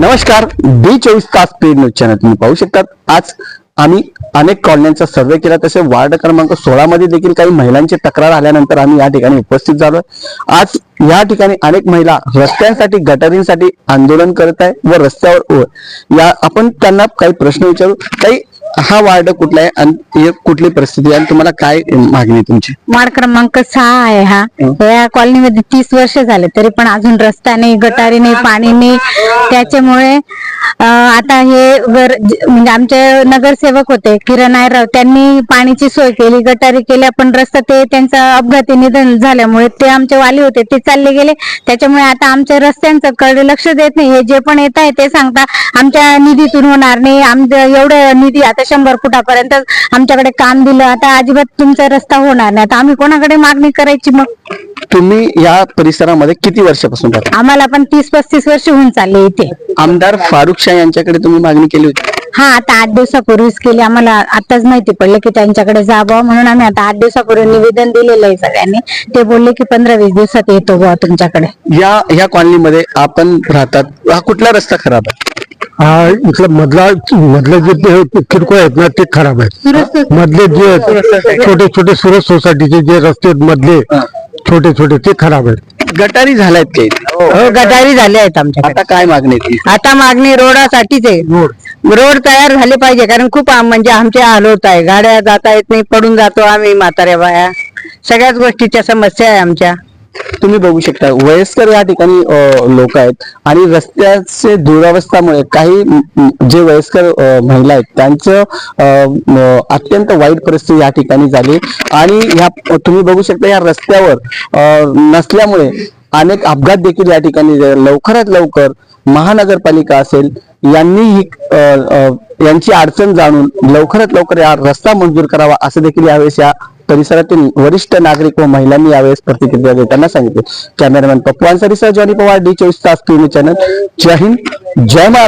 नमस्कार बी चोवीस तास पेड न्यूज चॅनल तुम्ही पाहू शकतात. आज आम्ही अनेक कॉलन्यांचा सर्वे केला तसे वार्ड क्रमांक सोळा मध्ये देखील काही महिलांची तक्रार आल्यानंतर आम्ही या ठिकाणी उपस्थित झालो. आज या ठिकाणी अनेक महिला रस्त्यांसाठी गटारींसाठी आंदोलन करत आहे व रस्त्यावर या आपण त्यांना काही प्रश्न विचारू. काही हा वार्ड कुठला आहे आणि हे कुठली परिस्थिती आहे आणि तुम्हाला काय मागणी आहे तुमची? वार्ड क्रमांक सहा आहे हा. या कॉलनीमध्ये तीस वर्ष झाले तरी पण अजून रस्ता नाही गटारी नाही पाणी नाही. त्याच्यामुळे अं, आता हे गर ज- म्हणजे आमचे नगरसेवक होते किरण आयराव त्यांनी पाणीची सोय केली गटारी केल्या पण रस्ता ते त्यांचा अपघाती निधन झाल्यामुळे ते आमचे वाली होते ते चालले गेले. त्याच्यामुळे आता आमच्या रस्त्यांचं कडे लक्ष देत नाही. हे जे पण येत आहे ते सांगता आमच्या निधीतून होणार नाही. आमचं एवढं निधी आता शंभर फुटापर्यंत आमच्याकडे काम दिलं. आता अजिबात तुमचा रस्ता होणार नाही. आता आम्ही कोणाकडे मागणी करायची मग? तुम्ही या परिसरामध्ये किती वर्षापासून राहता? आम्हाला पण तीस पस्तीस वर्ष होऊन चालले इथे. आमदार फारुख शाह यांच्याकडे तुम्ही मागणी केली होती? हा आता आठ दिवसापूर्वीच केली. आम्हाला आताच माहिती पडलं की त्यांच्याकडे जावं म्हणून आम्ही आता आठ दिवसापूर्वी निवेदन दिलेलं आहे सगळ्यांनी. ते बोलले की पंधरा वीस दिवसात येतो बुवा तुमच्याकडे. या ह्या कॉलनीमध्ये आपण राहतात. हा कुठला रस्ता खराब आहे? हा इथलं मधला मधले जे ते किरकोळ आहेत ना ते खराब आहेत. मधले जे आहेत, छोटे छोटे सुरत सोसायटीचे जे रस्ते मधले छोटे छोटे ते खराब आहेत. गटारी झाल्यात काही? हो. गटारी झाले आहेत आमच्याकडे. आता काय मागणी आहे तुमची? आता मागणी रोडासाठीच आहे. रोड तयार झाले पाहिजे कारण खूप आम- म्हणजे आमचे हाल होत आहे. गाड्या जाता येत नाही पडून जातो आम्ही म्हाताऱ्या बाया. सगळ्याच गोष्टीच्या समस्या आहे आमच्या. तुम्ही बघू शकता वयस्कर या ठिकाणी लोक आहेत आणि रस्त्याचे दुरावस्थामुळे काही जे वयस्कर महिला आहेत त्यांचं अत्यंत वाईट परिस्थिती या ठिकाणी झाली. आणि ह्या तुम्ही बघू शकता या रस्त्यावर अ, नसल्यामुळे अनेक अपघात देखील या ठिकाणी लवकरात लवकर महानगरपालिका असेल यांनी ही यांची अडचण जाणून लवकरात लवकर या रस्ता मंजूर करावा असं देखील यावेळेस या परिसरातील वरिष्ठ नागरिक व महिलांनी यावेळेस प्रतिक्रिया देताना सांगितले. कॅमेरामॅन पप्पू अन्सारी सह जॉनी पवार डी चोवीस तास टीव्ही चॅनल. जय हिंद जय महाराष्ट्र.